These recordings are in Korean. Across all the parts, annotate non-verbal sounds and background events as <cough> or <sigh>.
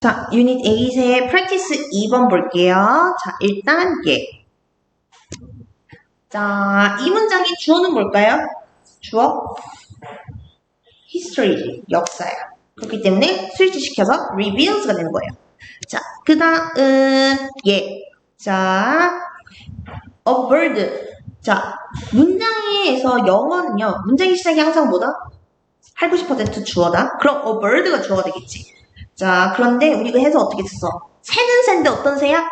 자, 유닛 8의 프랙티스 2번 볼게요. 자, 일단 얘. 자, 이 문장의 주어는 뭘까요? 주어? history, 역사야. 그렇기 때문에 스위치 시켜서 reveals가 되는 거예요. 자, 그 다음 얘. 자, a bird. 자, 문장에서 영어는요. 문장의 시작이 항상 뭐다? 8, 90% 주어다. 그럼 a bird가 주어가 되겠지. 자, 그런데 우리가 해서 어떻게 썼어? 새는 새인데 어떤 새야?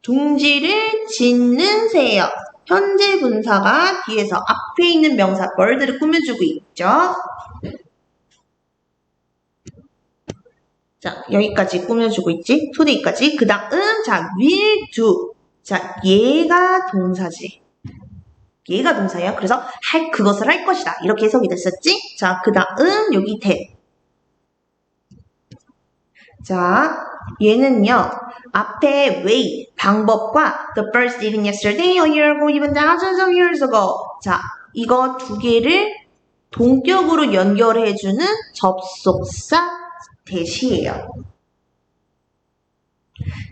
둥지를 짓는 새예요. 현재 분사가 뒤에서 앞에 있는 명사 bird를 꾸며주고 있죠. 자, 여기까지 꾸며주고 있지? toDay까지. 그 다음, 자, will do. 자, 얘가 동사지. 얘가 동사예요. 그래서 할, 그것을 할 것이다. 이렇게 해석이 됐었지? 자, 그 다음, 여기 대. 자, 얘는요, 앞에 way, 방법과 the first even yesterday, a year ago, even thousands of years ago. 자, 이거 두 개를 동격으로 연결해주는 접속사 대시예요.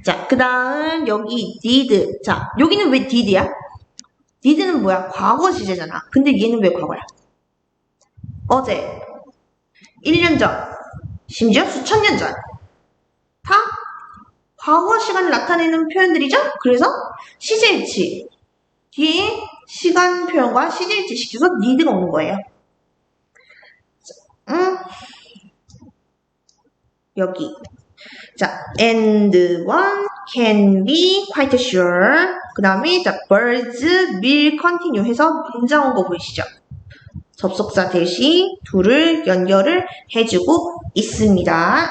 자, 그 다음 여기 did. 자, 여기는 왜 did야? did는 뭐야? 과거 시제잖아. 근데 얘는 왜 과거야? 어제, 1년 전, 심지어 수천 년 전. 다 과거 시간을 나타내는 표현들이죠? 그래서 시제일치 뒤에 시간 표현과 시제일치 시켜서 need가 오는 거예요. 음, 여기 자, and one can be quite sure. 그 다음에 자, birds will continue 해서 문장 온 거 보이시죠? 접속사 대시 둘을 연결을 해주고 있습니다.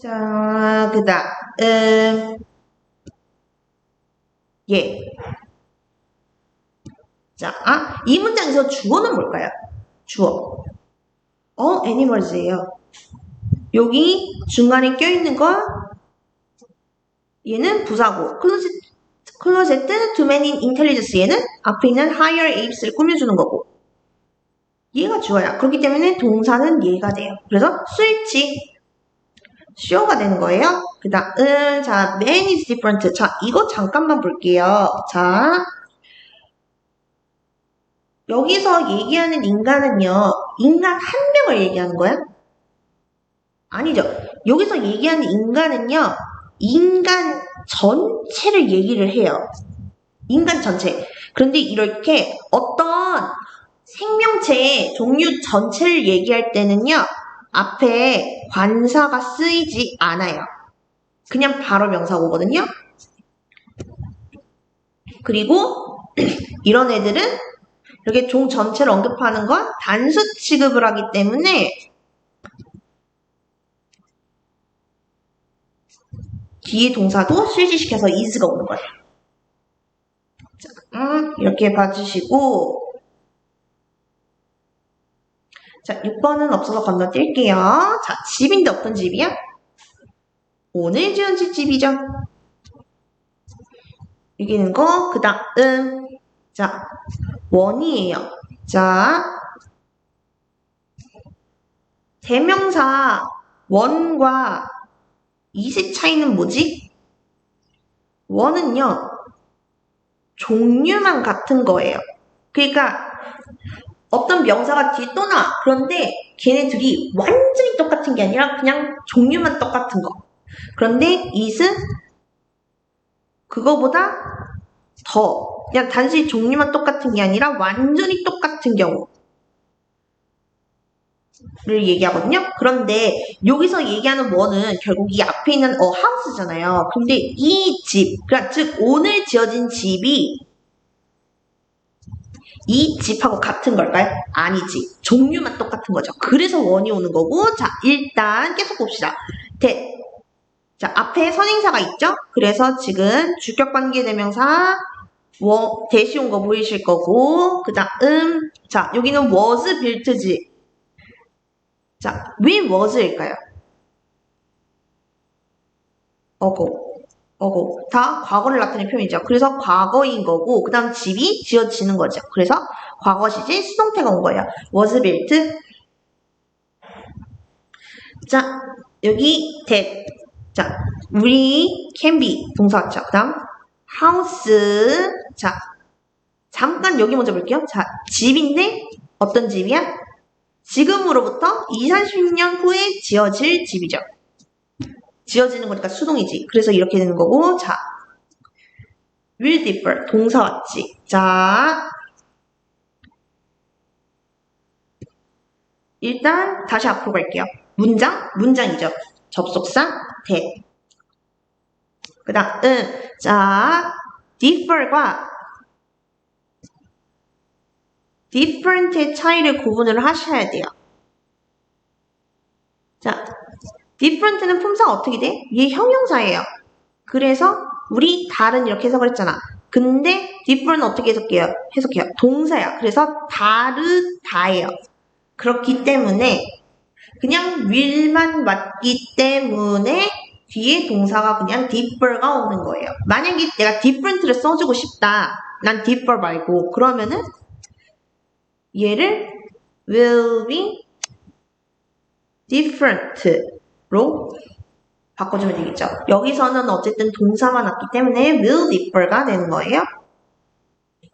자, 그 다음, 음, 예. 자, 아, 이 문장에서 주어는 뭘까요? 주어. 어, animals예요. 여기 중간에 껴있는 거, 얘는 부사고, 클로젯, 클로제트, 도메닌 인텔리전스, 얘는 앞에 있는 higher apes를 꾸며주는 거고, 얘가 주어야. 그렇기 때문에 동사는 얘가 돼요. 그래서 스위치, 쇼가 되는 거예요. 그 다음, 자, man is different. 자, 이거 잠깐만 볼게요. 자, 여기서 얘기하는 인간은요, 인간 한 명을 얘기하는 거야? 아니죠. 여기서 얘기하는 인간은요, 인간 전체를 얘기를 해요. 인간 전체. 그런데 이렇게 어떤 생명체의 종류 전체를 얘기할 때는요, 앞에 관사가 쓰이지 않아요. 그냥 바로 명사 오거든요. 그리고 <clears throat> 이런 애들은 이렇게 종 전체를 언급하는 건 단수 취급을 하기 때문에 뒤에 동사도 실지시켜서 is가 오는 거예요. 자, 음, 이렇게 봐주시고 자, 6번은 없어서 건너뛸게요. 자, 집인데 어떤 집이야? 오늘 지은 집이죠. 이기는 거, 그 다음, 자, 원이에요. 자, 대명사 원과 이세 차이는 뭐지? 원은요, 종류만 같은 거예요. 그러니까 어떤 명사가 뒤에 또 나와. 그런데 걔네 둘이 완전히 똑같은 게 아니라 그냥 종류만 똑같은 거. 그런데 it은 그거보다 더 그냥 단순히 종류만 똑같은 게 아니라 완전히 똑같은 경우 를 얘기하거든요. 그런데 여기서 얘기하는 뭐는 결국 이 앞에 있는 어 하우스잖아요. 근데 이 집, 그러니까 즉 오늘 지어진 집이 이 집하고 같은 걸까요? 아니지. 종류만 똑같은 거죠. 그래서 원이 오는 거고, 자, 일단 계속 봅시다. 대. 자, 앞에 선행사가 있죠? 그래서 지금 주격관계 대명사, 워, 대시 온 거 보이실 거고, 그 다음, 자, 여기는 was built지. 자, 왜 was일까요? 어고. 어고 다 과거를 나타내는 표현이죠. 그래서 과거인 거고 그 다음 집이 지어지는 거죠. 그래서 과거 시제 수동태가 온 거예요. was built 자, 여기 that. 자, we can be 동사 같죠. 그 다음 house. 자, 잠깐 여기 먼저 볼게요. 자, 집인데 어떤 집이야? 지금으로부터 20, 30년 후에 지어질 집이죠. 지어지는 거니까 수동이지. 그래서 이렇게 되는 거고, 자, will differ. 동사 왔지. 자, 일단 다시 앞으로 갈게요. 문장, 문장이죠. 접속사, that. 그 다음, 자, differ과 different의 차이를 구분을 하셔야 돼요. 자, different는 품사가 어떻게 돼? 얘 형용사예요. 그래서 우리 다른 이렇게 해석을 했잖아. 근데 different는 어떻게 해석해요? 해석해요. 동사야. 그래서 다르다예요. 그렇기 때문에 그냥 will만 맞기 때문에 뒤에 동사가 그냥 differ가 오는 거예요. 만약에 내가 different를 써주고 싶다. 난 differ 말고 그러면은 얘를 will be different 로 바꿔주면 되겠죠. 여기서는 어쨌든 동사만 왔기 때문에 will differ가 되는 거예요.